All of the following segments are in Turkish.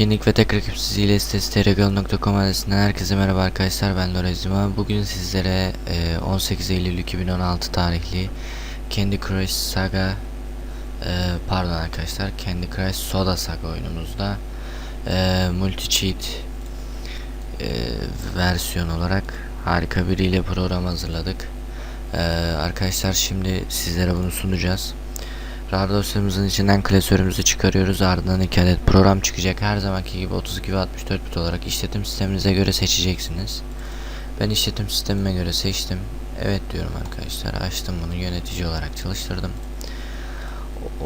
Etkinlik ve tek rakipsiz ile sitesi telegram.com adresinden herkese merhaba arkadaşlar ben Lorazima. Bugün sizlere e, 18 Eylül 2016 tarihli Candy Crush Saga e, pardon arkadaşlar Candy Crush Soda Saga oyunumuzda e, multi cheat e, versiyon olarak harika bir ile program hazırladık. E, arkadaşlar şimdi sizlere bunu sunacağız. RAR dosyamızın içinden klasörümüzü çıkarıyoruz. Ardından 2 adet program çıkacak. Her zamanki gibi 32 ve 64 bit olarak işletim sisteminize göre seçeceksiniz. Ben işletim sistemime göre seçtim. Evet diyorum arkadaşlar. Açtım bunu yönetici olarak çalıştırdım.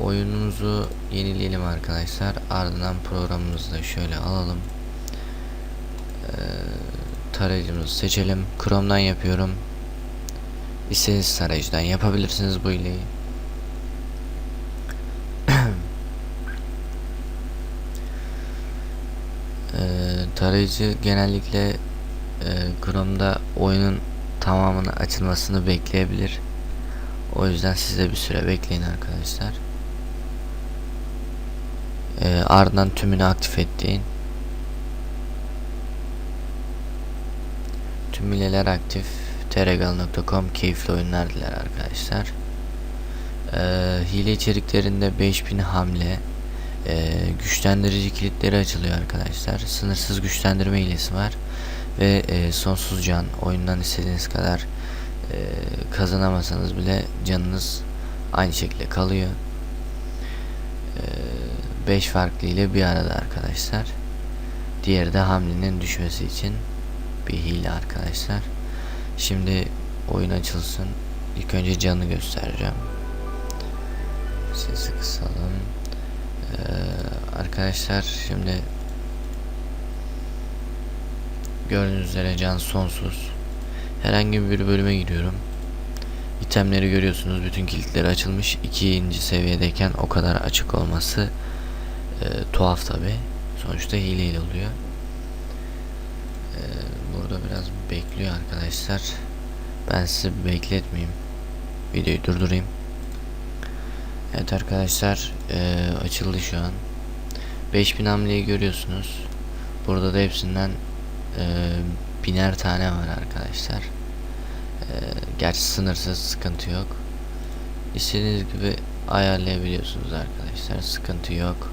Oyunumuzu yenileyelim arkadaşlar. Ardından programımızı da şöyle alalım. Ee, tarayıcımızı seçelim. Chrome'dan yapıyorum. İstediğiniz tarayıcıdan yapabilirsiniz bu hileyi. Ee, tarayıcı genellikle e, Chrome'da oyunun tamamını açılmasını bekleyebilir. O yüzden siz de bir süre bekleyin arkadaşlar. Ee, ardından tümünü aktif ettiğin. Tüm hileler aktif. Teregal.com keyifli oyunlar diler arkadaşlar. Ee, hile içeriklerinde 5000 hamle, e, güçlendirici kilitleri açılıyor arkadaşlar. Sınırsız güçlendirme hilesi var ve e, sonsuz can. Oyundan istediğiniz kadar e, kazanamasanız bile canınız aynı şekilde kalıyor. 5 farklı ile bir arada arkadaşlar. Diğeri de hamlenin düşmesi için bir hile arkadaşlar. Şimdi oyun açılsın. İlk önce canı göstereceğim. Sesi kısalım. Ee, arkadaşlar şimdi gördüğünüz üzere can sonsuz. Herhangi bir bölüme giriyorum. İtemleri görüyorsunuz. Bütün kilitleri açılmış. ikinci seviyedeyken o kadar açık olması e, tuhaf tabi. Sonuçta hileyle oluyor. E, burada biraz bekliyor arkadaşlar. Ben sizi bekletmeyeyim. Videoyu durdurayım. Evet arkadaşlar e, açıldı şu an. 5000 hamleyi görüyorsunuz. Burada da hepsinden e, biner tane var arkadaşlar. E, gerçi sınırsız sıkıntı yok. İstediğiniz gibi ayarlayabiliyorsunuz arkadaşlar. Sıkıntı yok.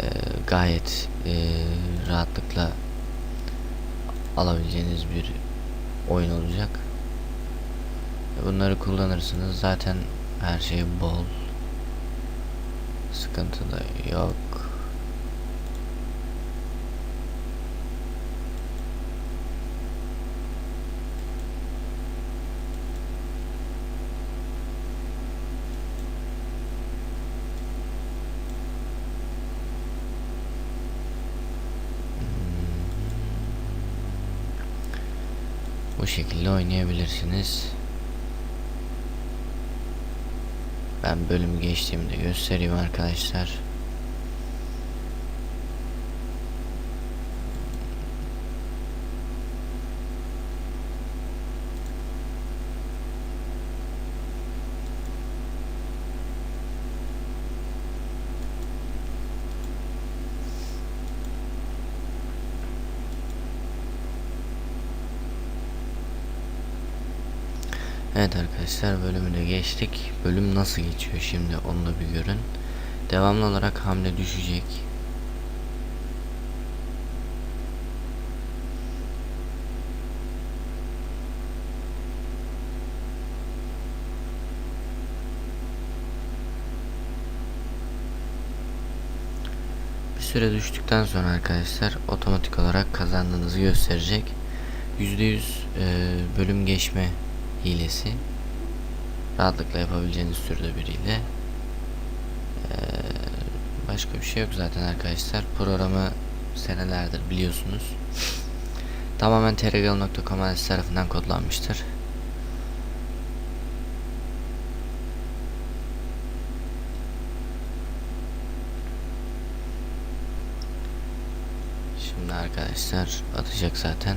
E, gayet e, rahatlıkla alabileceğiniz bir oyun olacak. Bunları kullanırsınız. Zaten her şey bol. Sıkıntı da yok. Bu şekilde oynayabilirsiniz. Ben bölüm geçtiğimde göstereyim arkadaşlar. Evet arkadaşlar bölümü de geçtik. Bölüm nasıl geçiyor şimdi onu da bir görün. Devamlı olarak hamle düşecek. Bir süre düştükten sonra arkadaşlar otomatik olarak kazandığınızı gösterecek. %100 e, bölüm geçme hilesi. Rahatlıkla yapabileceğiniz türde bir hile ee, başka bir şey yok zaten arkadaşlar. Programı senelerdir biliyorsunuz. Tamamen terregal.com adresi tarafından kodlanmıştır. Şimdi arkadaşlar atacak zaten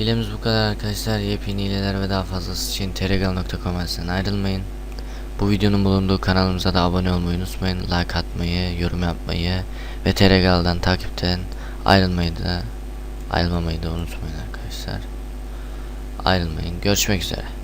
Hilemiz bu kadar arkadaşlar. Yepyeni hileler ve daha fazlası için teregal.com ayrılmayın. Bu videonun bulunduğu kanalımıza da abone olmayı unutmayın. Like atmayı, yorum yapmayı ve Teregal'dan takipten ayrılmayı da ayrılmamayı da unutmayın arkadaşlar. Ayrılmayın. Görüşmek üzere.